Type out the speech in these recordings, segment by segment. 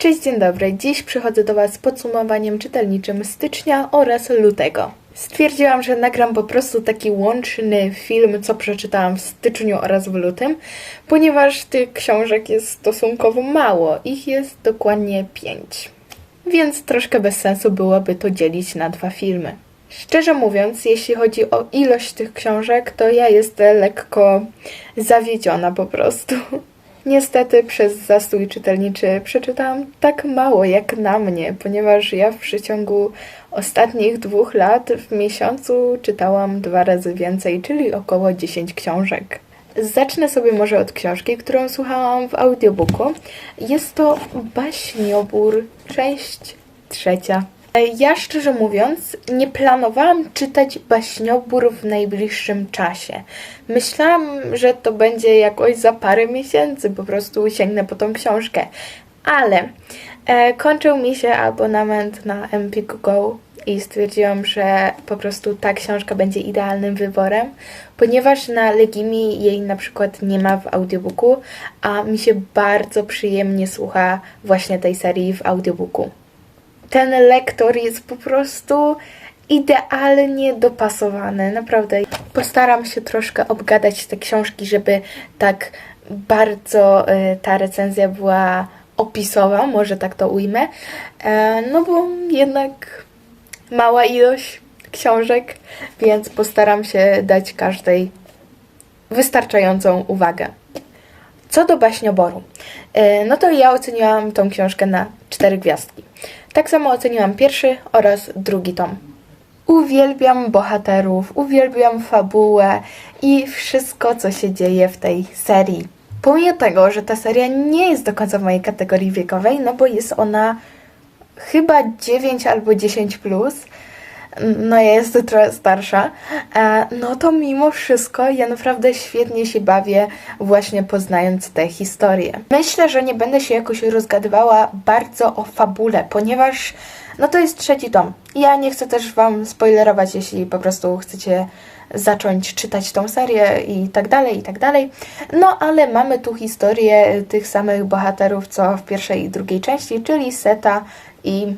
Cześć, dzień dobry. Dziś przychodzę do Was z podsumowaniem czytelniczym stycznia oraz lutego. Stwierdziłam, że nagram po prostu taki łączny film, co przeczytałam w styczniu oraz w lutym, ponieważ tych książek jest stosunkowo mało. Ich jest dokładnie pięć. Więc troszkę bez sensu byłoby to dzielić na dwa filmy. Szczerze mówiąc, jeśli chodzi o ilość tych książek, to ja jestem lekko zawiedziona po prostu. Niestety przez zastój czytelniczy przeczytałam tak mało jak na mnie, ponieważ ja w przeciągu ostatnich dwóch lat w miesiącu czytałam dwa razy więcej, czyli około 10 książek. Zacznę sobie może od książki, którą słuchałam w audiobooku. Jest to Baśniobór, część trzecia. Ja szczerze mówiąc, nie planowałam czytać baśniobór w najbliższym czasie. Myślałam, że to będzie jakoś za parę miesięcy, po prostu sięgnę po tą książkę. Ale e, kończył mi się abonament na Empik Go i stwierdziłam, że po prostu ta książka będzie idealnym wyborem, ponieważ na Legimi jej na przykład nie ma w audiobooku, a mi się bardzo przyjemnie słucha właśnie tej serii w audiobooku ten lektor jest po prostu idealnie dopasowany. Naprawdę postaram się troszkę obgadać te książki, żeby tak bardzo y, ta recenzja była opisowa, może tak to ujmę. E, no bo jednak mała ilość książek, więc postaram się dać każdej wystarczającą uwagę. Co do baśnioboru, e, no to ja oceniłam tą książkę na cztery gwiazdki. Tak samo oceniłam pierwszy oraz drugi tom. Uwielbiam bohaterów, uwielbiam fabułę i wszystko, co się dzieje w tej serii. Pomimo tego, że ta seria nie jest do końca w mojej kategorii wiekowej, no bo jest ona chyba 9 albo 10 plus, no ja jestem trochę starsza, e, no to mimo wszystko ja naprawdę świetnie się bawię właśnie poznając tę historię. Myślę, że nie będę się jakoś rozgadywała bardzo o fabule, ponieważ no to jest trzeci tom. Ja nie chcę też Wam spoilerować, jeśli po prostu chcecie zacząć czytać tą serię i tak dalej, i tak dalej. No ale mamy tu historię tych samych bohaterów, co w pierwszej i drugiej części, czyli Seta i,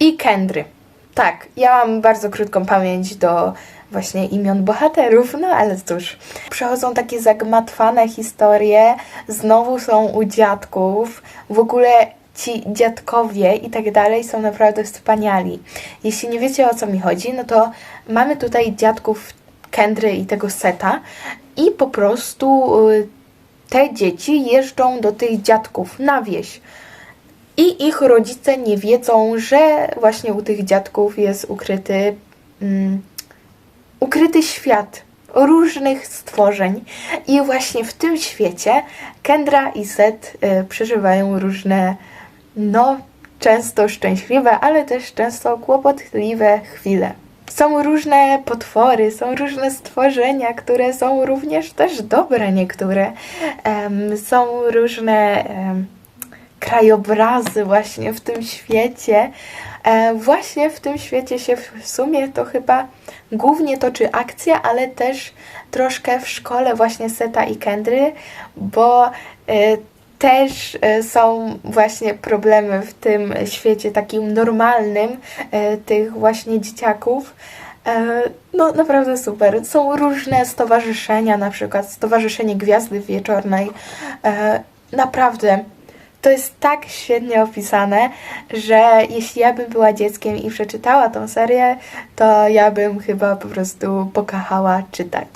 i Kendry. Tak, ja mam bardzo krótką pamięć do właśnie imion bohaterów, no ale cóż. Przechodzą takie zagmatwane historie, znowu są u dziadków, w ogóle ci dziadkowie i tak dalej są naprawdę wspaniali. Jeśli nie wiecie o co mi chodzi, no to mamy tutaj dziadków Kendry i tego Seta i po prostu y, te dzieci jeżdżą do tych dziadków na wieś. I ich rodzice nie wiedzą, że właśnie u tych dziadków jest ukryty, um, ukryty świat różnych stworzeń. I właśnie w tym świecie Kendra i Seth y, przeżywają różne, no, często szczęśliwe, ale też często kłopotliwe chwile. Są różne potwory, są różne stworzenia, które są również też dobre niektóre. Um, są różne um, krajobrazy właśnie w tym świecie. E, właśnie w tym świecie się w sumie to chyba głównie toczy akcja, ale też troszkę w szkole właśnie Seta i Kendry, bo e, też e, są właśnie problemy w tym świecie takim normalnym tych właśnie dzieciaków. No, naprawdę super. Są różne stowarzyszenia, na przykład Stowarzyszenie Gwiazdy Wieczornej. Naprawdę to jest tak świetnie opisane, że jeśli ja bym była dzieckiem i przeczytała tą serię, to ja bym chyba po prostu pokachała czytać.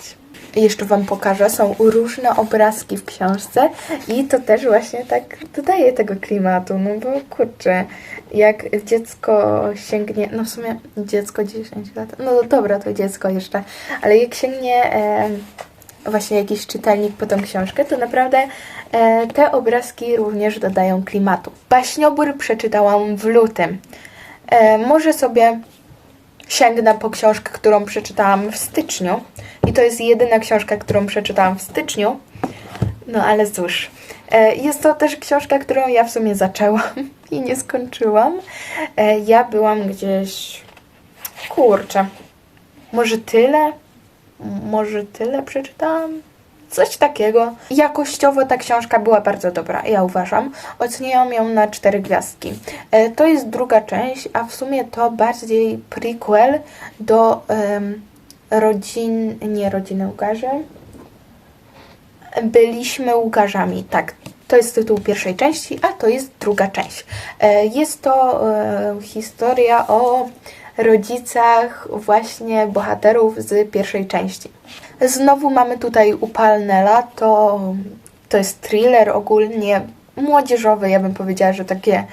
Jeszcze Wam pokażę, są różne obrazki w książce i to też właśnie tak dodaje tego klimatu, no bo kurczę, jak dziecko sięgnie, no w sumie dziecko 10 lat, no dobra, to dziecko jeszcze, ale jak sięgnie... E, właśnie jakiś czytelnik po tą książkę, to naprawdę e, te obrazki również dodają klimatu. Baśniobór przeczytałam w lutym. E, może sobie sięgnę po książkę, którą przeczytałam w styczniu. I to jest jedyna książka, którą przeczytałam w styczniu. No ale cóż, e, jest to też książka, którą ja w sumie zaczęłam i nie skończyłam. E, ja byłam gdzieś, kurczę, może tyle? Może tyle przeczytałam. Coś takiego. Jakościowo ta książka była bardzo dobra, ja uważam. Oceniłam ją na cztery gwiazdki. E, To jest druga część, a w sumie to bardziej prequel do em, rodzin... nie rodziny Łgarzy. Byliśmy Łgarzami, tak. To jest tytuł pierwszej części, a to jest druga część. E, Jest to e, historia o rodzicach właśnie bohaterów z pierwszej części. Znowu mamy tutaj upalne lato. To jest thriller ogólnie młodzieżowy, ja bym powiedziała, że takie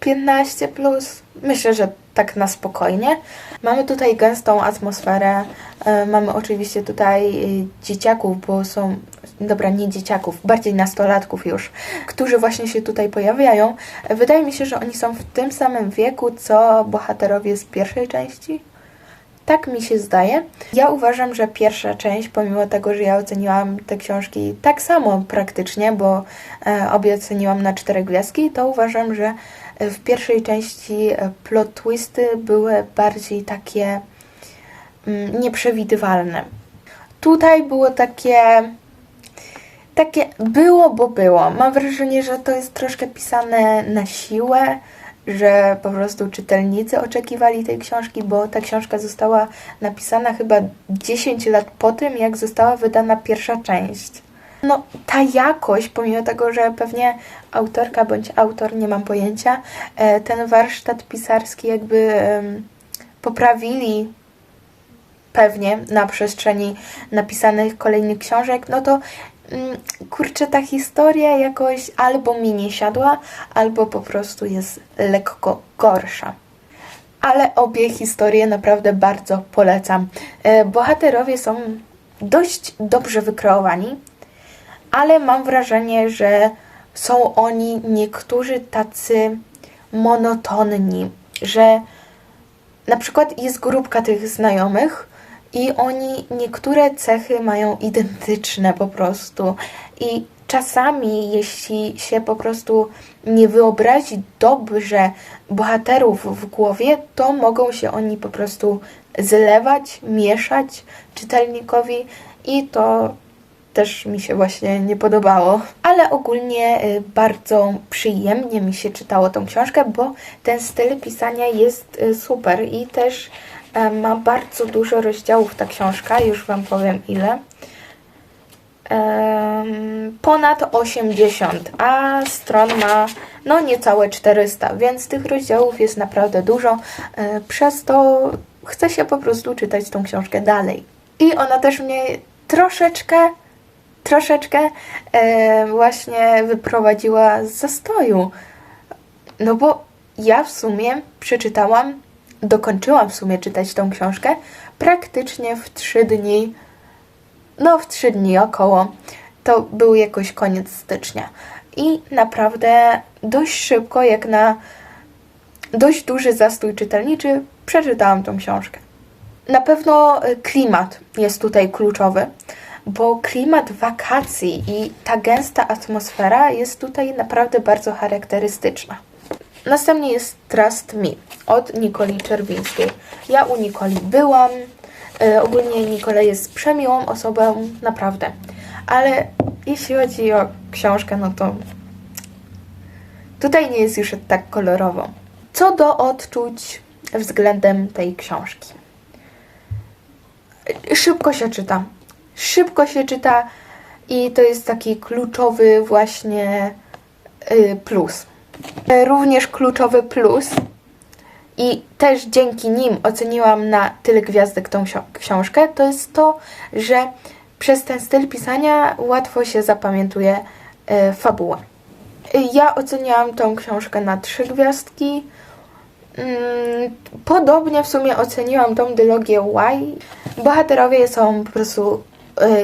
15 plus. Myślę, że tak na spokojnie. Mamy tutaj gęstą atmosferę. E, Mamy oczywiście tutaj y, dzieciaków, bo są, dobra, nie dzieciaków, bardziej nastolatków już, którzy właśnie się tutaj pojawiają. E, Wydaje mi się, że oni są w tym samym wieku, co bohaterowie z pierwszej części. Tak mi się zdaje. Ja uważam, że pierwsza część, pomimo tego, że ja oceniłam te książki tak samo praktycznie, bo e, obie oceniłam na cztery gwiazdki, to uważam, że e, w pierwszej części e, plot twisty były bardziej takie mm, nieprzewidywalne. Tutaj było takie takie było, bo było. Mam wrażenie, że to jest troszkę pisane na siłę, że po prostu czytelnicy oczekiwali tej książki, bo ta książka została napisana chyba 10 lat po tym, jak została wydana pierwsza część. No, ta jakość, pomimo tego, że pewnie autorka bądź autor, nie mam pojęcia, e, ten warsztat pisarski jakby poprawili pewnie na przestrzeni napisanych kolejnych książek, no to mm, kurczę, ta historia jakoś albo mi nie siadła, albo po prostu jest lekko gorsza. Ale obie historie naprawdę bardzo polecam. E, Bohaterowie są dość dobrze wykreowani, ale mam wrażenie, że są oni niektórzy tacy monotonni, że na przykład jest grupka tych znajomych i oni niektóre cechy mają identyczne po prostu. I czasami, jeśli się po prostu nie wyobrazi dobrze bohaterów w głowie, to mogą się oni po prostu zlewać, mieszać czytelnikowi i to też mi się właśnie nie podobało. Ale ogólnie y, bardzo przyjemnie mi się czytało tą książkę, bo ten styl pisania jest y, super i też e, ma bardzo dużo rozdziałów ta książka, już Wam powiem ile. Ponad 80, a stron ma no niecałe 400, więc tych rozdziałów jest naprawdę dużo. Przez to chce się po prostu czytać tą książkę dalej. I ona też mnie troszeczkę, troszeczkę e, właśnie wyprowadziła z zastoju. No bo ja w sumie przeczytałam, dokończyłam w sumie czytać tą książkę praktycznie w 3 dni no w trzy dni około. To był jakoś koniec stycznia. I naprawdę dość szybko, jak na dość duży zastój czytelniczy, przeczytałam tą książkę. Na pewno y, klimat jest tutaj kluczowy, bo klimat wakacji i ta gęsta atmosfera jest tutaj naprawdę bardzo charakterystyczna. Następnie jest Trust Me od Nikoli Czerwińskiej. Ja u Nikoli byłam. E, ogólnie Nikola jest przemiłą osobą, naprawdę. Ale jeśli chodzi o książkę, no to tutaj nie jest już tak kolorowo. Co do odczuć względem tej książki. Szybko się czyta. Szybko się czyta i to jest taki kluczowy właśnie y, plus. Również kluczowy plus i też dzięki nim oceniłam na tyle gwiazdek tą książkę, to jest to, że przez ten styl pisania łatwo się zapamiętuje e, fabułę. Ja oceniałam tą książkę na trzy gwiazdki. Mm, Podobnie w sumie oceniłam tą dylogię Y. Bohaterowie są po prostu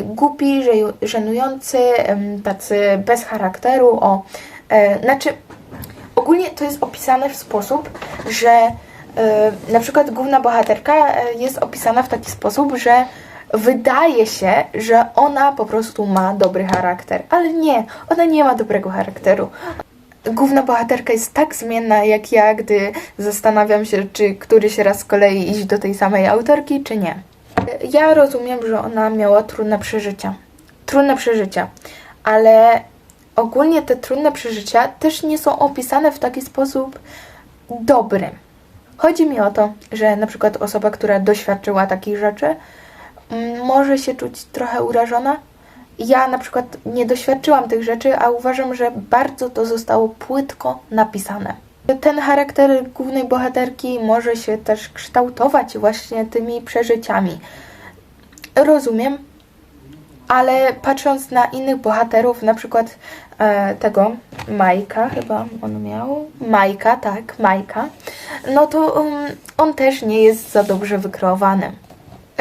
głupi, żeju- żenujący, tacy bez charakteru. O, e, znaczy, ogólnie to jest opisane w sposób, że e, na przykład główna bohaterka e, jest opisana w taki sposób, że wydaje się, że ona po prostu ma dobry charakter, ale nie, ona nie ma dobrego charakteru. Główna bohaterka jest tak zmienna jak ja, gdy zastanawiam się, czy któryś raz z kolei iść do tej samej autorki, czy nie. Ja rozumiem, że ona miała trudne przeżycia. trudne przeżycia, ale ogólnie te trudne przeżycia też nie są opisane w taki sposób dobry. Chodzi mi o to, że na przykład osoba, która doświadczyła takich rzeczy, mm, może się czuć trochę urażona. Ja na przykład nie doświadczyłam tych rzeczy, a uważam, że bardzo to zostało płytko napisane. Ten charakter głównej bohaterki może się też kształtować właśnie tymi przeżyciami. Rozumiem, ale patrząc na innych bohaterów, na przykład e, tego Majka, chyba on miał. Majka, tak, Majka, no to um, on też nie jest za dobrze wykreowany.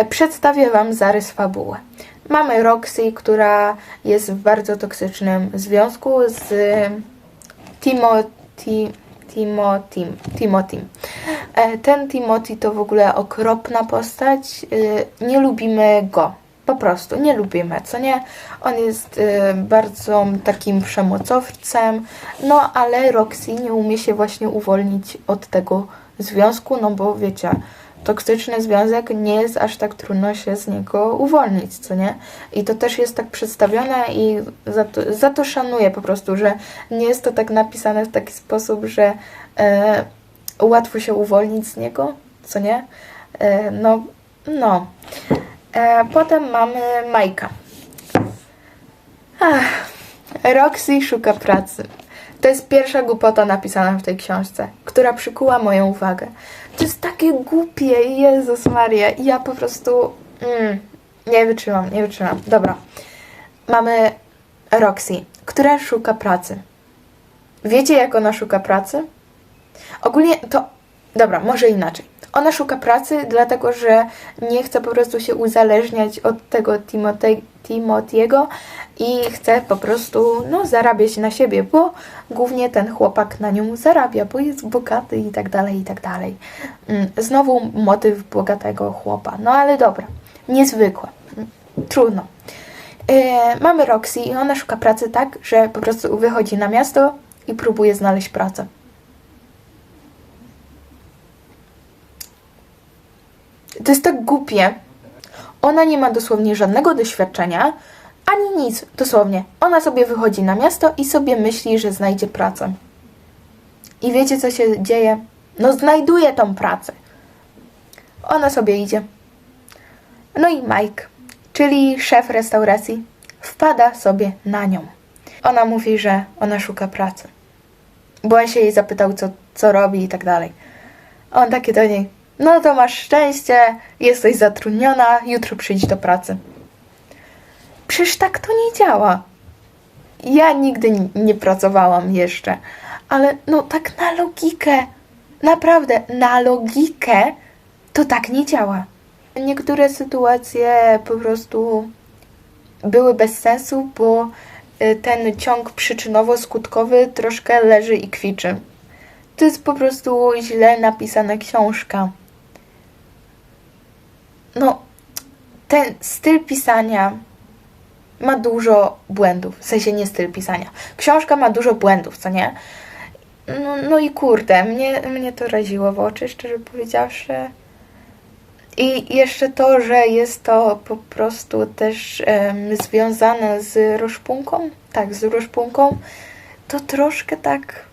Przedstawię Wam zarys fabuły. Mamy Roxy, która jest w bardzo toksycznym związku z Timothy. Timothy. Timothy. E, Ten Timothy to w ogóle okropna postać. E, Nie lubimy go. Po prostu nie lubimy, co nie? On jest e, bardzo takim przemocowcem, no ale Roxy nie umie się właśnie uwolnić od tego związku, no bo wiecie, toksyczny związek nie jest aż tak trudno się z niego uwolnić, co nie? I to też jest tak przedstawione i za to, za to szanuję po prostu, że nie jest to tak napisane w taki sposób, że e, łatwo się uwolnić z niego, co nie? E, no, no. E, potem mamy Majka. Ach, Roxy szuka pracy. To jest pierwsza głupota napisana w tej książce, która przykuła moją uwagę. To jest takie głupie, Jezus Maria. Ja po prostu mm, nie wytrzymam, nie wytrzymam. Dobra. Mamy Roxy, która szuka pracy. Wiecie, jak ona szuka pracy? Ogólnie to. Dobra, może inaczej. Ona szuka pracy, dlatego że nie chce po prostu się uzależniać od tego Timote- Timotiego i chce po prostu no, zarabiać na siebie, bo głównie ten chłopak na nią zarabia, bo jest bogaty i tak dalej, i tak dalej. Mm, Znowu motyw bogatego chłopa. No ale dobra, niezwykłe. Trudno. E, mamy Roxy i ona szuka pracy tak, że po prostu wychodzi na miasto i próbuje znaleźć pracę. To jest tak głupie. Ona nie ma dosłownie żadnego doświadczenia, ani nic, dosłownie. Ona sobie wychodzi na miasto i sobie myśli, że znajdzie pracę. I wiecie, co się dzieje? No, znajduje tą pracę. Ona sobie idzie. No i Mike, czyli szef restauracji, wpada sobie na nią. Ona mówi, że ona szuka pracy. Bo on się jej zapytał, co, co robi i tak dalej. On takie do niej, no to masz szczęście, jesteś zatrudniona, jutro przyjdź do pracy. Przecież tak to nie działa. Ja nigdy nie pracowałam jeszcze, ale no tak na logikę, naprawdę na logikę to tak nie działa. Niektóre sytuacje po prostu były bez sensu, bo y, ten ciąg przyczynowo-skutkowy troszkę leży i kwiczy. To jest po prostu źle napisana książka. No, ten styl pisania ma dużo błędów. W sensie nie styl pisania. Książka ma dużo błędów, co nie? No, no i kurde, mnie, mnie to raziło w oczy, szczerze powiedziawszy. I jeszcze to, że jest to po prostu też em, związane z roszpunką, tak, z roszpunką, to troszkę tak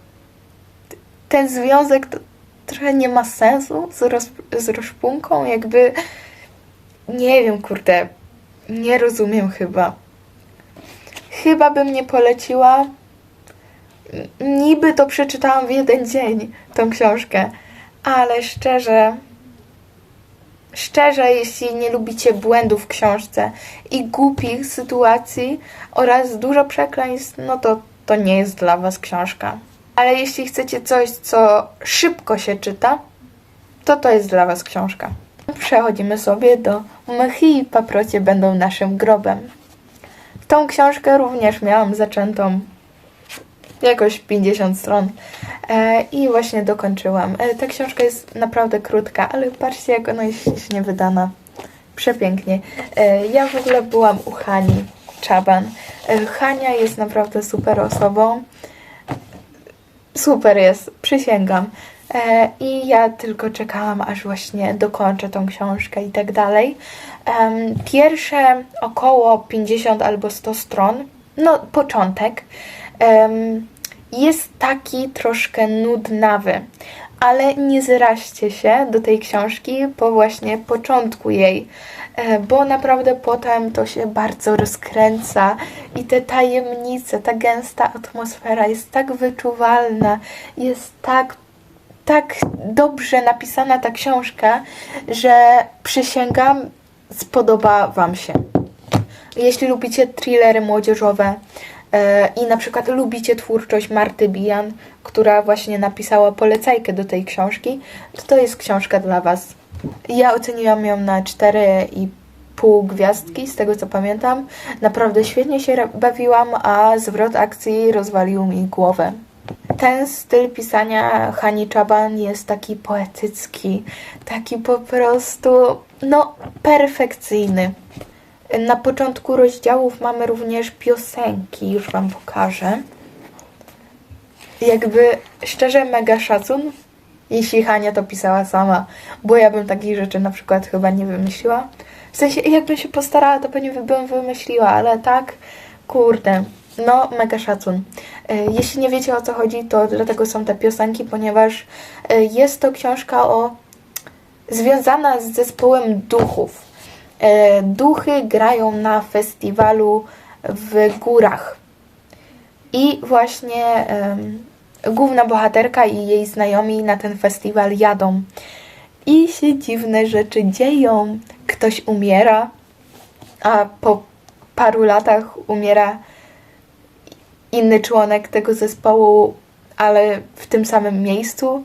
ten związek to trochę nie ma sensu z, roz, z rozpunką, jakby nie wiem, kurde, nie rozumiem chyba. Chyba bym nie poleciła. Niby to przeczytałam w jeden dzień, tą książkę, ale szczerze, szczerze, jeśli nie lubicie błędów w książce i głupich sytuacji oraz dużo przekleństw, no to to nie jest dla Was książka. Ale jeśli chcecie coś, co szybko się czyta, to to jest dla Was książka. Przechodzimy sobie do Mchy i paprocie będą naszym grobem. Tą książkę również miałam zaczętą jakoś 50 stron e, i właśnie dokończyłam. E, ta książka jest naprawdę krótka, ale patrzcie jak ona jest ślicznie wydana. Przepięknie. E, ja w ogóle byłam u Hani Czaban. E, Hania jest naprawdę super osobą. Super jest, przysięgam. E, I ja tylko czekałam, aż właśnie dokończę tą książkę i tak dalej. Pierwsze około 50 albo 100 stron, no początek, jest taki troszkę nudnawy, ale nie zraźcie się do tej książki po właśnie początku jej, e, bo naprawdę potem to się bardzo rozkręca i te tajemnice, ta gęsta atmosfera jest tak wyczuwalna, jest tak tak dobrze napisana ta książka, że przysięgam, spodoba Wam się. Jeśli lubicie thrillery młodzieżowe e, i na przykład lubicie twórczość Marty Bijan, która właśnie napisała polecajkę do tej książki, to to jest książka dla Was. Ja oceniłam ją na 4,5 gwiazdki, z tego co pamiętam. Naprawdę świetnie się bawiłam, a zwrot akcji rozwalił mi głowę. Ten styl pisania Hani Czaban jest taki poetycki, taki po prostu, no, perfekcyjny. Na początku rozdziałów mamy również piosenki, już Wam pokażę. Jakby szczerze mega szacun, jeśli Hania to pisała sama, bo ja bym takich rzeczy na przykład chyba nie wymyśliła. W sensie, jakbym się postarała, to pewnie bym wymyśliła, ale tak, kurde, no mega szacun. E, Jeśli nie wiecie o co chodzi, to dlatego są te piosenki, ponieważ e, jest to książka o związana z zespołem duchów. E, Duchy grają na festiwalu w górach. I właśnie główna bohaterka i jej znajomi na ten festiwal jadą. I się dziwne rzeczy dzieją. Ktoś umiera, a po paru latach umiera inny członek tego zespołu, ale w tym samym miejscu,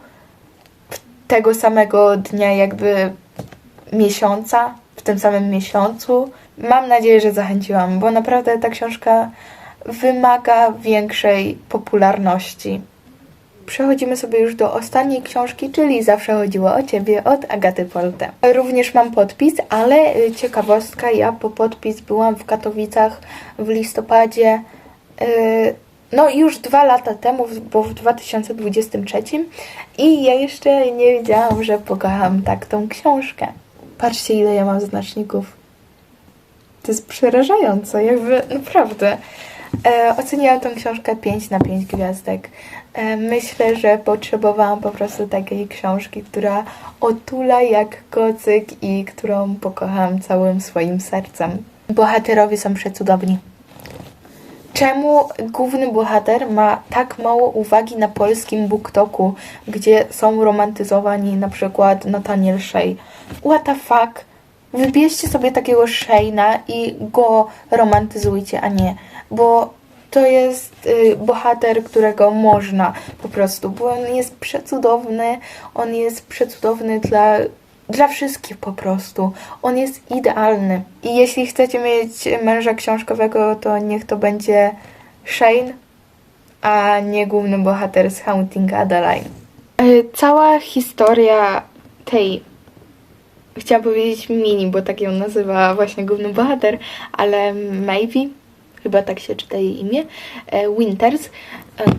tego samego dnia, jakby miesiąca, w tym samym miesiącu. Mam nadzieję, że zachęciłam, bo naprawdę ta książka wymaga większej popularności. Przechodzimy sobie już do ostatniej książki, czyli Zawsze chodziło o Ciebie od Agaty Polte. Również mam podpis, ale y, ciekawostka, ja po podpis byłam w Katowicach w listopadzie, no już dwa lata temu, bo w 2023 i ja jeszcze nie wiedziałam, że pokocham tak tą książkę. Patrzcie, ile ja mam znaczników. To jest przerażające, jakby naprawdę. E, oceniłam tę książkę 5 na 5 gwiazdek. E, myślę, że potrzebowałam po prostu takiej książki, która otula jak kocyk i którą pokocham całym swoim sercem. Bohaterowie są przecudowni. Czemu główny bohater ma tak mało uwagi na polskim BookToku, gdzie są romantyzowani na przykład Nathaniel Shea? What the fuck? Wybierzcie sobie takiego Shayna i go romantyzujcie, a nie, bo to jest y, bohater, którego można po prostu, bo on jest przecudowny, on jest przecudowny dla, dla wszystkich po prostu. On jest idealny. I jeśli chcecie mieć męża książkowego, to niech to będzie Shane, a nie główny bohater z Haunting Adeline. Y, Cała historia tej chciałam powiedzieć Mini, bo tak ją nazywa właśnie główny bohater, ale Maybe, chyba tak się czyta jej imię, e, Winters, e,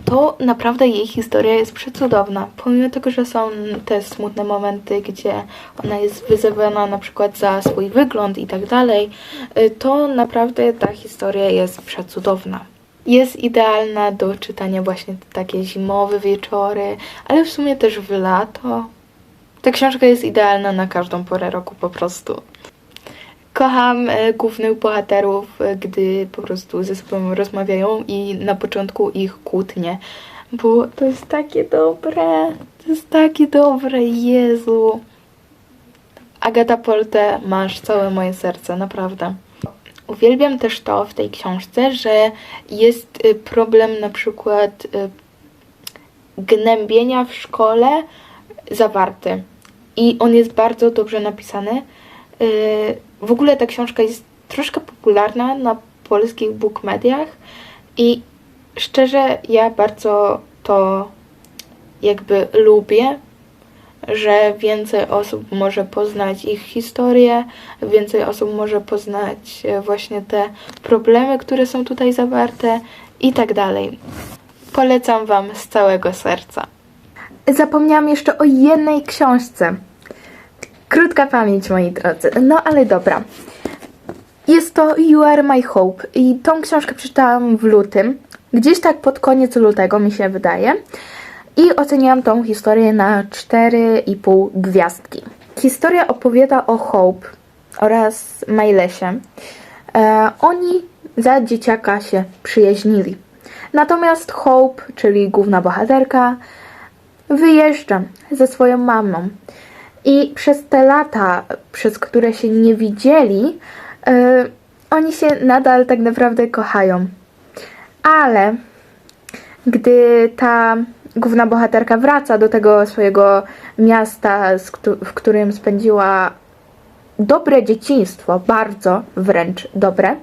to naprawdę jej historia jest przecudowna. Pomimo tego, że są te smutne momenty, gdzie ona jest wyzywana na przykład za swój wygląd i tak dalej, e, to naprawdę ta historia jest przecudowna. Jest idealna do czytania właśnie takie zimowe wieczory, ale w sumie też w lato. Ta książka jest idealna na każdą porę roku po prostu. Kocham e, głównych bohaterów, e, gdy po prostu ze sobą rozmawiają i na początku ich kłótnie, bo to jest takie dobre, to jest takie dobre, Jezu. Agata Polte, masz całe moje serce, naprawdę. Uwielbiam też to w tej książce, że jest y, problem na przykład gnębienia w szkole zawarty. I on jest bardzo dobrze napisany. Yy, W ogóle ta książka jest troszkę popularna na polskich bookmediach i szczerze ja bardzo to jakby lubię, że więcej osób może poznać ich historię, więcej osób może poznać e, właśnie te problemy, które są tutaj zawarte i tak dalej. Polecam Wam z całego serca. zapomniałam jeszcze o jednej książce. Krótka pamięć, moi drodzy. No ale dobra. Jest to You Are My Hope i tą książkę przeczytałam w lutym, gdzieś tak pod koniec lutego mi się wydaje i oceniłam tą historię na 4,5 gwiazdki. Historia opowiada o Hope oraz Milesie. E, oni za dzieciaka się przyjaźnili. Natomiast Hope, czyli główna bohaterka, wyjeżdża ze swoją mamą. I przez te lata, przez które się nie widzieli, e, oni się nadal tak naprawdę kochają. Ale gdy ta główna bohaterka wraca do tego swojego miasta, w którym spędziła dobre dzieciństwo, bardzo wręcz dobre,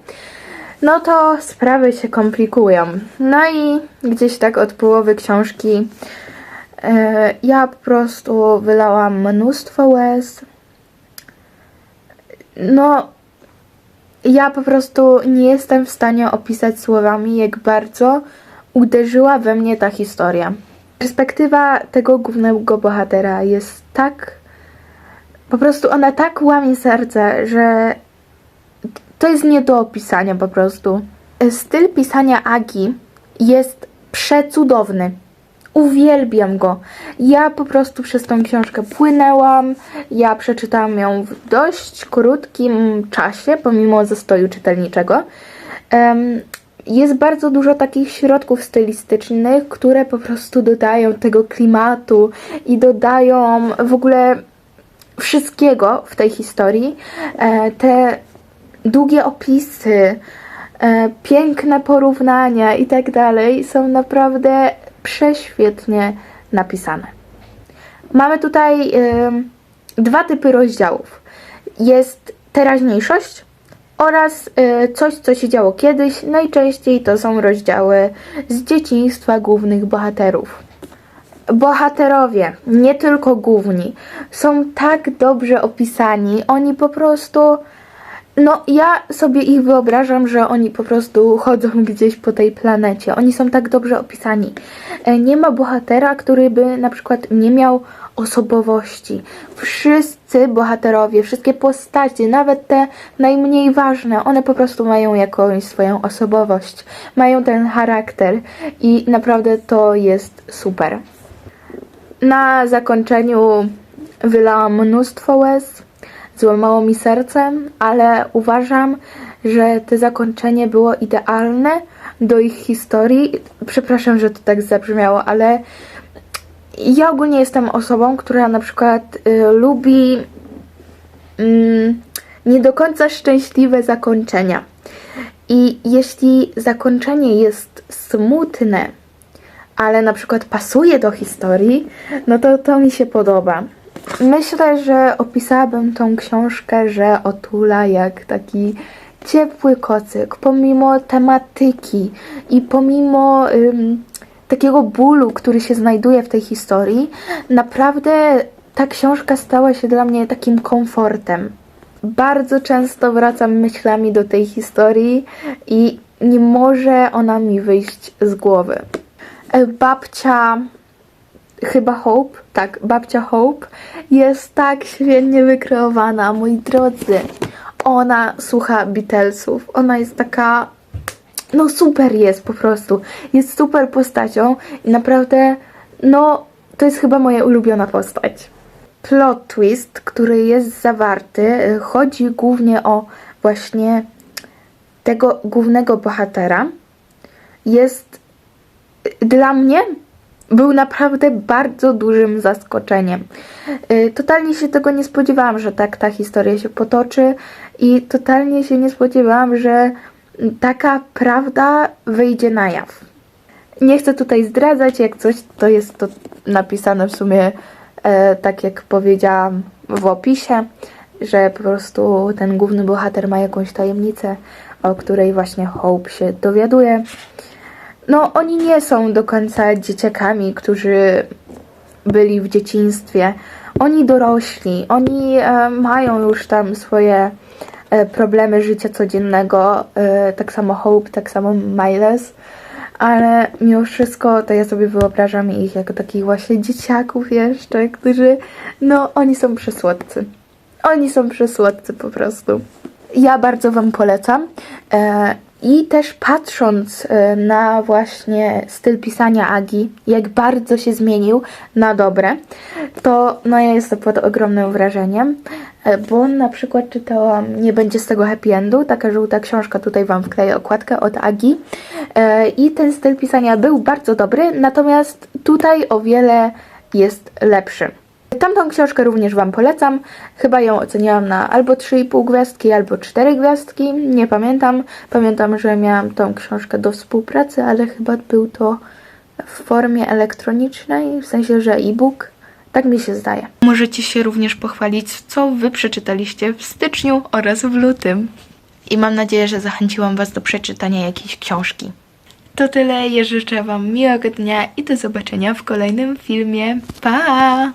no to sprawy się komplikują. No i gdzieś tak od połowy książki ja po prostu wylałam mnóstwo łez. No, ja po prostu nie jestem w stanie opisać słowami, jak bardzo uderzyła we mnie ta historia. Perspektywa tego głównego bohatera jest tak. Po prostu ona tak łamie serce, że to jest nie do opisania po prostu. Styl pisania Agi jest przecudowny. Uwielbiam go. Ja po prostu przez tą książkę płynęłam. Ja przeczytałam ją w dość krótkim czasie, pomimo zastoju czytelniczego. Em, jest bardzo dużo takich środków stylistycznych, które po prostu dodają tego klimatu i dodają w ogóle wszystkiego w tej historii. E, te długie opisy, e, piękne porównania i tak dalej są naprawdę prześwietnie napisane. Mamy tutaj dwa typy rozdziałów. Jest teraźniejszość oraz e, coś, co się działo kiedyś. Najczęściej to są rozdziały z dzieciństwa głównych bohaterów. Bohaterowie, nie tylko główni, są tak dobrze opisani. Oni po prostu. No, ja sobie ich wyobrażam, że oni po prostu chodzą gdzieś po tej planecie. Oni są tak dobrze opisani. E, Nie ma bohatera, który by na przykład nie miał osobowości. Wszyscy bohaterowie, wszystkie postacie, nawet te najmniej ważne, one po prostu mają jakąś swoją osobowość, mają ten charakter i naprawdę to jest super. Na zakończeniu wylałam mnóstwo łez, złamało mi serce, ale uważam, że to zakończenie było idealne do ich historii. Przepraszam, że to tak zabrzmiało, ale ja ogólnie jestem osobą, która na przykład y, lubi mm, nie do końca szczęśliwe zakończenia. I jeśli zakończenie jest smutne, ale na przykład pasuje do historii, no to to mi się podoba. Myślę, że opisałabym tą książkę, że otula jak taki ciepły kocyk, pomimo tematyki i pomimo ym, takiego bólu, który się znajduje w tej historii, naprawdę ta książka stała się dla mnie takim komfortem. Bardzo często wracam myślami do tej historii i nie może ona mi wyjść z głowy. E, Babcia, chyba Hope, tak, babcia Hope jest tak świetnie wykreowana, moi drodzy. Ona słucha Beatlesów, ona jest taka no super jest po prostu. Jest super postacią i naprawdę, no to jest chyba moja ulubiona postać. Plot twist, który jest zawarty, chodzi głównie o właśnie tego głównego bohatera. Jest y, dla mnie był naprawdę bardzo dużym zaskoczeniem. Y, Totalnie się tego nie spodziewałam, że tak ta historia się potoczy i totalnie się nie spodziewałam, że taka prawda wyjdzie na jaw. Nie chcę tutaj zdradzać, jak coś to jest to napisane w sumie e, tak jak powiedziałam w opisie, że po prostu ten główny bohater ma jakąś tajemnicę, o której właśnie Hope się dowiaduje. No, oni nie są do końca dzieciakami, którzy byli w dzieciństwie. Oni dorośli, oni e, mają już tam swoje e, problemy życia codziennego, e, tak samo Hope, tak samo Miles, ale mimo wszystko to ja sobie wyobrażam ich jako takich właśnie dzieciaków jeszcze, którzy, no oni są przesłodcy. Oni są przesłodcy po prostu. Ja bardzo Wam polecam. E, I też patrząc e, na właśnie styl pisania Agi, jak bardzo się zmienił na dobre, to no ja jestem pod ogromnym wrażeniem, e, bo na przykład czytałam Nie będzie z tego happy endu, taka żółta książka, tutaj Wam wkleję okładkę od Agi E, i ten styl pisania był bardzo dobry, natomiast tutaj o wiele jest lepszy. Tamtą książkę również Wam polecam. Chyba ją oceniałam na albo 3,5 gwiazdki, albo 4 gwiazdki. Nie pamiętam. Pamiętam, że miałam tą książkę do współpracy, ale chyba był to w formie elektronicznej, w sensie, że e-book. Tak mi się zdaje. Możecie się również pochwalić, co Wy przeczytaliście w styczniu oraz w lutym. I mam nadzieję, że zachęciłam Was do przeczytania jakiejś książki. To tyle. Ja życzę Wam miłego dnia i do zobaczenia w kolejnym filmie. Pa!